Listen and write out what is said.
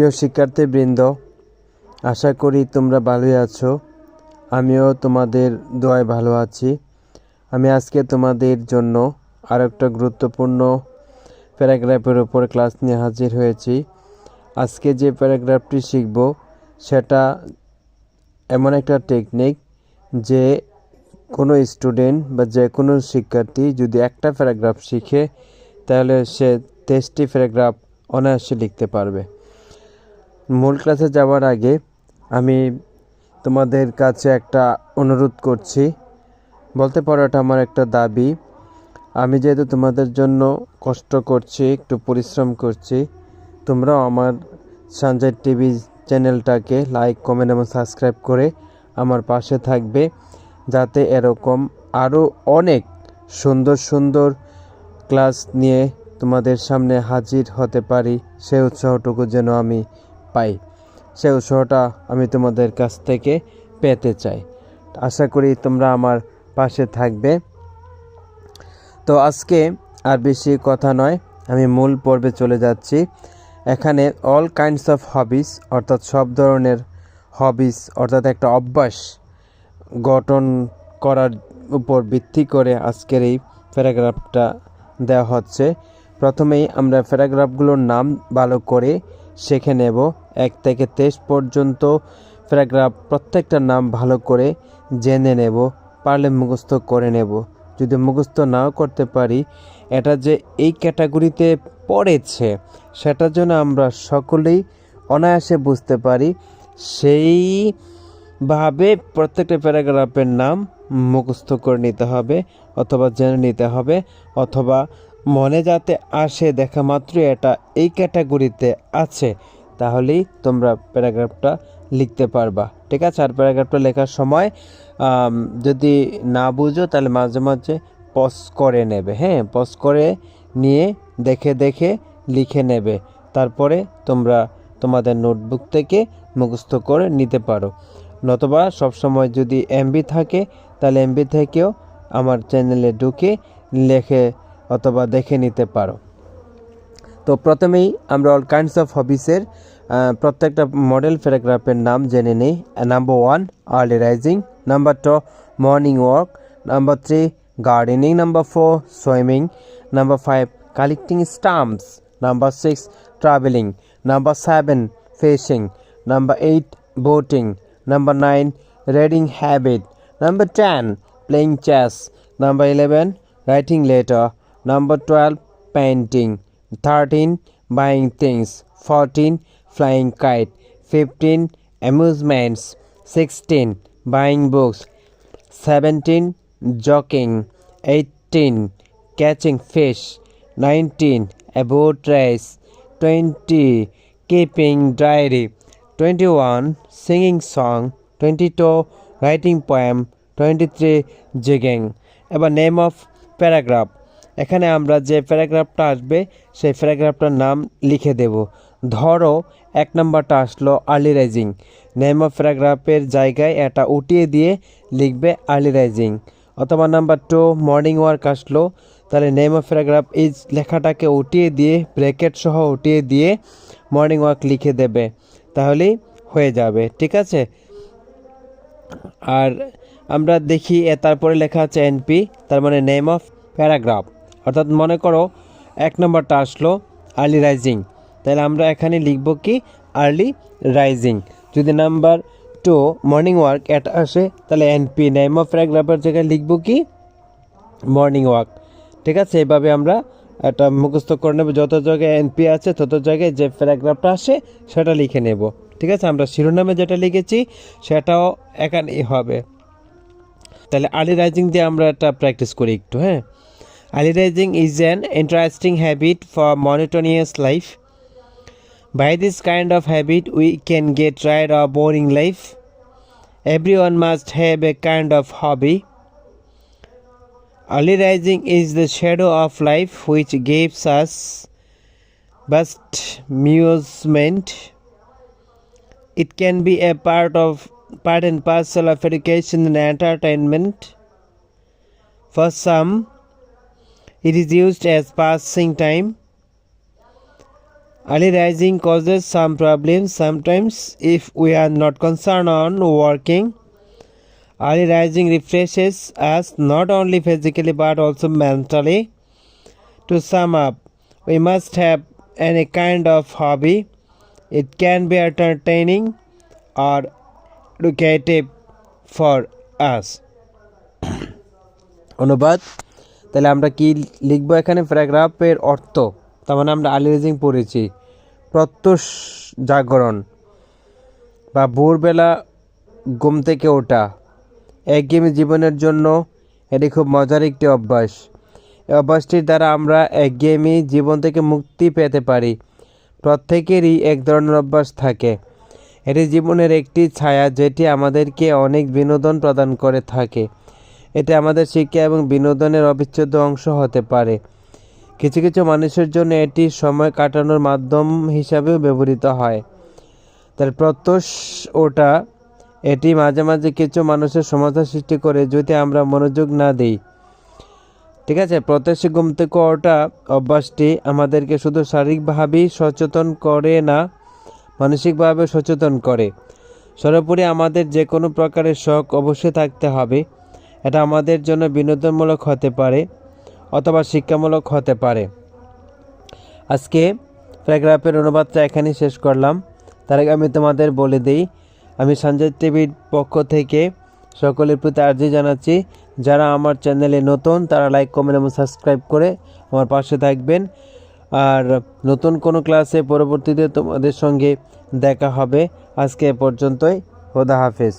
প্রিয় শিক্ষার্থীবৃন্দ, আশা করি তোমরা ভালোই আছো। আমিও তোমাদের দোয়ায় ভালো আছি। আমি আজকে তোমাদের জন্য আর একটা গুরুত্বপূর্ণ প্যারাগ্রাফের ওপর ক্লাস নিয়ে হাজির হয়েছি। আজকে যে প্যারাগ্রাফটি শিখব, সেটা এমন একটা টেকনিক যে কোনো স্টুডেন্ট বা যে কোনো শিক্ষার্থী যদি একটা প্যারাগ্রাফ শিখে, তাহলে সে তেইশটি প্যারাগ্রাফ অনায়াসে লিখতে পারবে। মূল ক্লাসে যাওয়ার আগে আমি তোমাদের কাছে একটা অনুরোধ করছি। বলতে পারো এটা আমার একটা দাবি। আমি যেহেতু তোমাদের জন্য কষ্ট করছি, একটু পরিশ্রম করছি, তোমরাও আমার সঞ্জয় টিভি চ্যানেলটাকে লাইক কমেন্ট এবং সাবস্ক্রাইব করে আমার পাশে থাকবে। যাতে এরকম আরও অনেক সুন্দর সুন্দর ক্লাস নিয়ে তোমাদের সামনে হাজির হতে পারি। সেই উৎসাহটুকু যেন আমি পাই। সেই উৎসাহটা আমি তোমাদের কাছ থেকে পেতে চাই। আশা করি তোমরা আমার পাশে থাকবে। তো আজকে আর বেশি কথা নয়, আমি মূল পর্বে চলে যাচ্ছি। এখানে অল কাইন্ডস অফ হবিস অর্থাৎ সব ধরনের হবিস অর্থাৎ একটা অভ্যাস গঠন করার উপর ভিত্তি করে আজকের এই প্যারাগ্রাফটা দেওয়া হচ্ছে। প্রথমেই আমরা প্যারাগ্রাফগুলোর নাম ভালো করে শিখে নেব। এক থেকে তেইশ পর্যন্ত প্যারাগ্রাফ প্রত্যেকটা নাম ভালো করে জেনে নেব, পারলে মুখস্থ করে নেব। যদি মুখস্থ নাও করতে পারি, এটা যে এই ক্যাটাগরিতে পড়েছে সেটার জন্য আমরা সকলেই অনায়াসে বুঝতে পারি, সেইভাবে প্রত্যেকটা প্যারাগ্রাফের নাম মুখস্থ করে নিতে হবে, অথবা জেনে নিতে হবে, অথবা মনে যাতে আসে, দেখা মাত্র এটা এই ক্যাটাগরিতে আছে। তাহলেই তোমরা প্যারাগ্রাফটা লিখতে পারবা। ঠিক আছে? আর প্যারাগ্রাফটা লেখার সময় যদি না বুঝো, তাহলে মাঝে মাঝে পজ করে নেবে। হ্যাঁ? পজ করে নিয়ে দেখে দেখে লিখে নেবে। তারপরে তোমরা তোমাদের নোটবুক থেকে মুখস্থ করে নিতে পারো। নতবা সবসময় যদি এমবি থাকে, তাহলে এমবি থেকেও আমার চ্যানেলে ঢুকে লেখে অথবা দেখে নিতে পারো। তো প্রথমেই আমরা অল কাইন্ডস অফ হবিসের প্রত্যেকটা মডেল প্যারাগ্রাফের নাম জেনে নিই। Number one early rising number two morning walk number three gardening number four swimming number five collecting stamps number six travelling number seven fishing number eight boating, number 9 reading habit, number 10 playing chess, number 11 writing letter number 12 painting 13 buying things 14 flying kite 15 amusements 16 buying books 17 jogging 18 catching fish 19 about race 20 keeping diary 21 singing song 22 writing poem 23 jigging এবার name of paragraph এখানে আমরা যে প্যারাগ্রাফটা আসবে, সেই প্যারাগ্রাফটার নাম লিখে দেব। ধরো, এক নম্বরটা আসলো আর্লি রাইজিং। নেম অফ প্যারাগ্রাফের জায়গায় এটা উঠিয়ে দিয়ে লিখবে আর্লি রাইজিং। অথবা নাম্বার টু, মর্নিং ওয়ার্ক আসলো। তাহলে নেম অফ প্যারাগ্রাফ এই লেখাটাকে উঠিয়ে দিয়ে, ব্র্যাকেট সহ উঠিয়ে দিয়ে মর্নিং ওয়াক লিখে দেবে। তাহলেই হয়ে যাবে, ঠিক আছে? আর আমরা দেখি তারপরে লেখা আছে এনপি, তার মানে নেম অফ প্যারাগ্রাফ। অর্থাৎ মনে করো এক নম্বরটা আসলো আর্লি রাইজিং তাহলে আমরা এখানে লিখব কি? আর্লি রাইজিং যদি নাম্বার টু মর্নিং ওয়ার্ক এটা আসে, তাহলে এনপি নেম অফ প্যারাগ্রাফের জায়গায় লিখব কি? মর্নিং ওয়াক ঠিক আছে? এভাবে আমরা একটা মুখস্থ করে নেব। যত জায়গায় এনপি আছে, তত জায়গায় যে প্যারাগ্রাফটা আসে, সেটা লিখে নেব। ঠিক আছে? আমরা শিরোনামে যেটা লিখেছি, সেটাও এখানেই হবে। তাহলে আর্লি রাইজিং দিয়ে আমরা একটা প্র্যাকটিস করি একটু হ্যাঁ? Allerizing is an interesting habit for monotonous life. By this kind of habit, we can get tired of boring life. Everyone must have a kind of hobby. Early rising is the shadow of life which gives us best amusement. It can be a part of part and parcel of education and entertainment. For some, it is used as passing time. Early rising causes some problems sometimes if we are not concerned on working. Early rising refreshes us not only physically but also mentally. To sum up, we must have any kind of hobby. It can be entertaining or educative for us. অনুবাদ তাহলে আমরা কি লিখব এখানে প্যারাগ্রাফের অর্থ? তার মানে আমরা আর্লি রাইজিং পড়েছি। প্রত্যুষ জাগরণ বা ভোরবেলা ঘুম থেকে ওঠা। একঘেয়েমি জীবনের জন্য এটি খুব মজার একটি অভ্যাস। এই অভ্যাসটির দ্বারা আমরা একঘেয়েমি জীবন থেকে মুক্তি পেতে পারি। প্রত্যেকেরই এক ধরনের অভ্যাস থাকে। এটি জীবনের একটি ছায়া যেটি আমাদেরকে অনেক বিনোদন প্রদান করে থাকে। এটি আমাদের শিক্ষা এবং বিনোদনের অবিচ্ছেদ্য অংশ হতে পারে। কিছু কিছু মানুষের জন্য এটি সময় কাটানোর মাধ্যম হিসাবেও ব্যবহৃত হয়। তার প্রত্যুষ ওটা এটি মাঝে মাঝে কিছু মানুষের সমস্যা সৃষ্টি করে যদি আমরা মনোযোগ না দিই। ঠিক আছে প্রত্যেক ঘুম থেকে ওঠা অভ্যাসটি আমাদেরকে শুধু শারীরিকভাবেই সচেতন করে না মানসিকভাবে সচেতন করে। সর্বোপরি আমাদের যে কোনো প্রকারের শখ অবশ্যই থাকতে হবে। এটা আমাদের জন্য বিনোদনমূলক হতে পারে অথবা শিক্ষামূলক হতে পারে। আজকে প্যারাগ্রাফের অনুবাদটা এখানেই শেষ করলাম। তার আগে আমি তোমাদের বলে দিই, আমি সঞ্জয় টিভির পক্ষ থেকে সকলের প্রতি আর্জি জানাচ্ছি, যারা আমার চ্যানেলে নতুন, তারা লাইক, কমেন্ট এবং সাবস্ক্রাইব করে আমার পাশে থাকবেন। আর নতুন কোনো ক্লাসে পরবর্তীতে তোমাদের সঙ্গে দেখা হবে। আজকে এ পর্যন্তই, খোদা হাফেজ।